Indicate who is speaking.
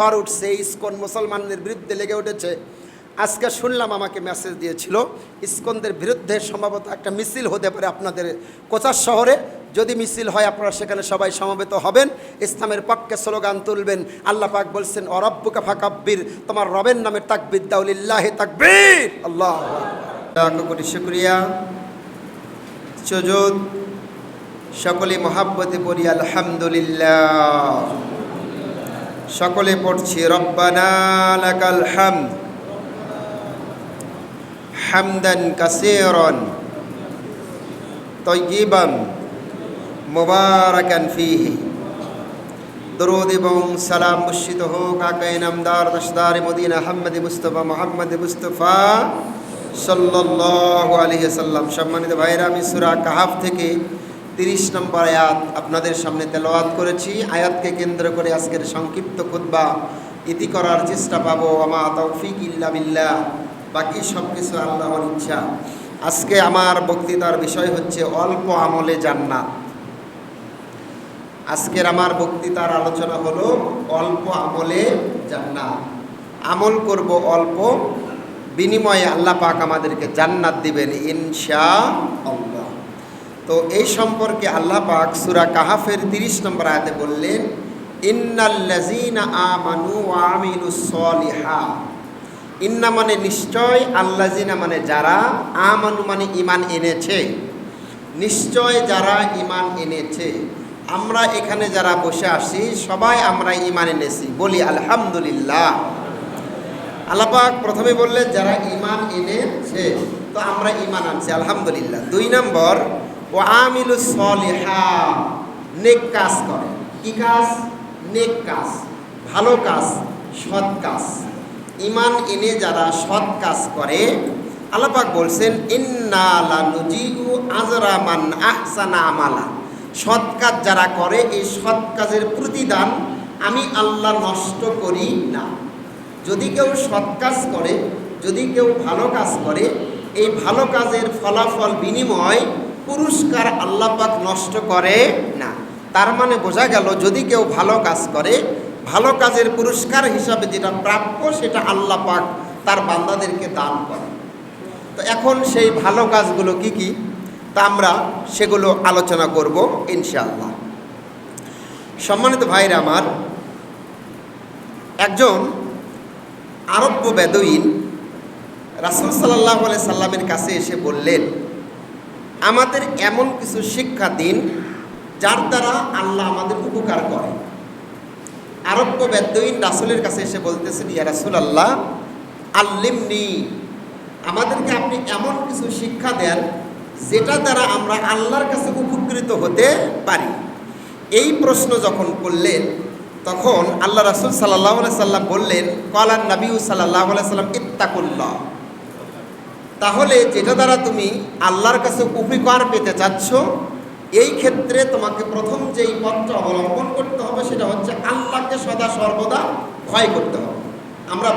Speaker 1: ঝড় উঠছে ইস্কন মুসলমানদের বিরুদ্ধে লেগে উঠেছে। আজকে শুনলাম আমাকে মেসেজ দিয়েছিল, ইস্কনদের বিরুদ্ধে সম্ভবত একটা মিছিল হতে পারে আপনাদের কোচার শহরে। যদি মিছিল হয় আপনারা সেখানে সবাই সমবেত হবেন, ইসলামের পক্ষে স্লোগান তুলবেন। আল্লাহ পাক বলছেন অরব্বুকা ফাকাব্বির তোমার রবের নামে তাকবির দাউলিল্লাহ তাকবীর আল্লাহ কোটি শুক্রিয়া। সুযোগ সকলে মহাব্বতে পড়ি, আলহামদুলিল্লাহ সকলে পড়ছি, রব্বানা লাকাল হামদ হামদান কাসীরান তয়্যিবান মুবারাকান ফীহি। দরুদ এবং সালাম মুর্শিদ হোক আকাই নামদার, দশদার, Medina Ahmad Mustafa, Muhammad Mustafa সাল্লাল্লাহু আলাইহি সাল্লাম সম্মানিত ভাইরা আমি সূরা কাহাফ থেকে তিরিশ নম্বর আয়াত আপনাদের সামনে তেলাওয়াত করেছি। আয়াতকে কেন্দ্র করে আজকের সংক্ষিপ্ত খুতবা। ইতি করার চেষ্টা পাবো। আমা তৌফিক ইল্লা বিল্লাহ। বাকি সব কিছু আল্লাহর ইচ্ছা। আজকে আমার বক্তৃতার বিষয় হচ্ছে অল্প আমলে জান্নাত। আজকের আমার বক্তৃতার আলোচনা হলো অল্প আমলে জান্নাত। আমল করব অল্প, বিনিময়ে আল্লাহ পাক আমাদেরকে জান্নাত দিবেন ইনশা আল্লাহ। তো এই সম্পর্কে আল্লাহ পাক সুরা কাহাফের তিরিশ নম্বর আয়াতে বললেন ইন্না মানে নিশ্চয় আল্লাজিনা মানে যারা আমানু মানে ইমান এনেছে। নিশ্চয় যারা ইমান এনেছে। আমরা এখানে যারা বসে আসি সবাই আমরা ইমান এনেছি। বলি আলহামদুলিল্লাহ। আল্লাপাক প্রথমে বললেন, যারা ইমান এনেছে, তো আমরা ইমান আনছি, আলহামদুলিল্লাহ। দুই নম্বর ও আমিলু সলিহা, নেক কাজ করে। কি কাজ? নেক কাজ, ভালো কাজ, সৎ কাজ। ইমান এনে যারা সৎ কাজ করে আল্লাপাক বলছেন, ইন্না লা নুজিউ আজরা মান আহসানা আমালা। সৎ কাজ যারা করে, এই সৎ কাজের প্রতিদান আমি আল্লাহ নষ্ট করি না। যদি কেউ সৎ কাজ করে, যদি কেউ ভালো কাজ করে, এই ভালো কাজের ফলাফল বিনিময় পুরস্কার আল্লাহ পাক নষ্ট করে না। তার মানে বোঝা গেল, যদি কেউ ভালো কাজ করে, ভালো কাজের পুরস্কার হিসাবে যেটা প্রাপ্য, সেটা আল্লাহ পাক তার বান্দাদেরকে দান করে। তো এখন সেই ভালো কাজগুলো কি কি? তা আমরা সেগুলো আলোচনা করব ইনশাআল্লাহ। সম্মানিত ভাইরা আমার, একজন আরব্য বেদুইন রাসুল সাল্লাহ সাল্লামের কাছে এসে বললেন আমাদের এমন কিছু শিক্ষা দিন যার দ্বারা আল্লাহ আমাদের উপকার করে। আরব্য বেদুইন রাসুলের কাছে এসে বলতেছেন, ইয়া রাসুল আল্লাহ আল্লিমনি, আমাদেরকে আপনি এমন কিছু শিক্ষা দেন যেটা দ্বারা আমরা আল্লাহর কাছে উপকৃত হতে পারি। এই প্রশ্ন যখন করলেন, তখন আল্লাহ রাসুল সাল্লাহ সাল্লাম বললেন কলান নবীউ সাল্লাহ সাল্লাম, ইত্তাকুল্লাহ। তাহলে যেটা দ্বারা তুমি আল্লাহর কাছে উপকার পেতে চাচ্ছ, এই ক্ষেত্রে তোমাকে প্রথম যেই পথটা অবলম্বন করতে হবে সেটা হচ্ছে আল্লাহকে সদা সর্বদা ভয় করতে হবে। আমরা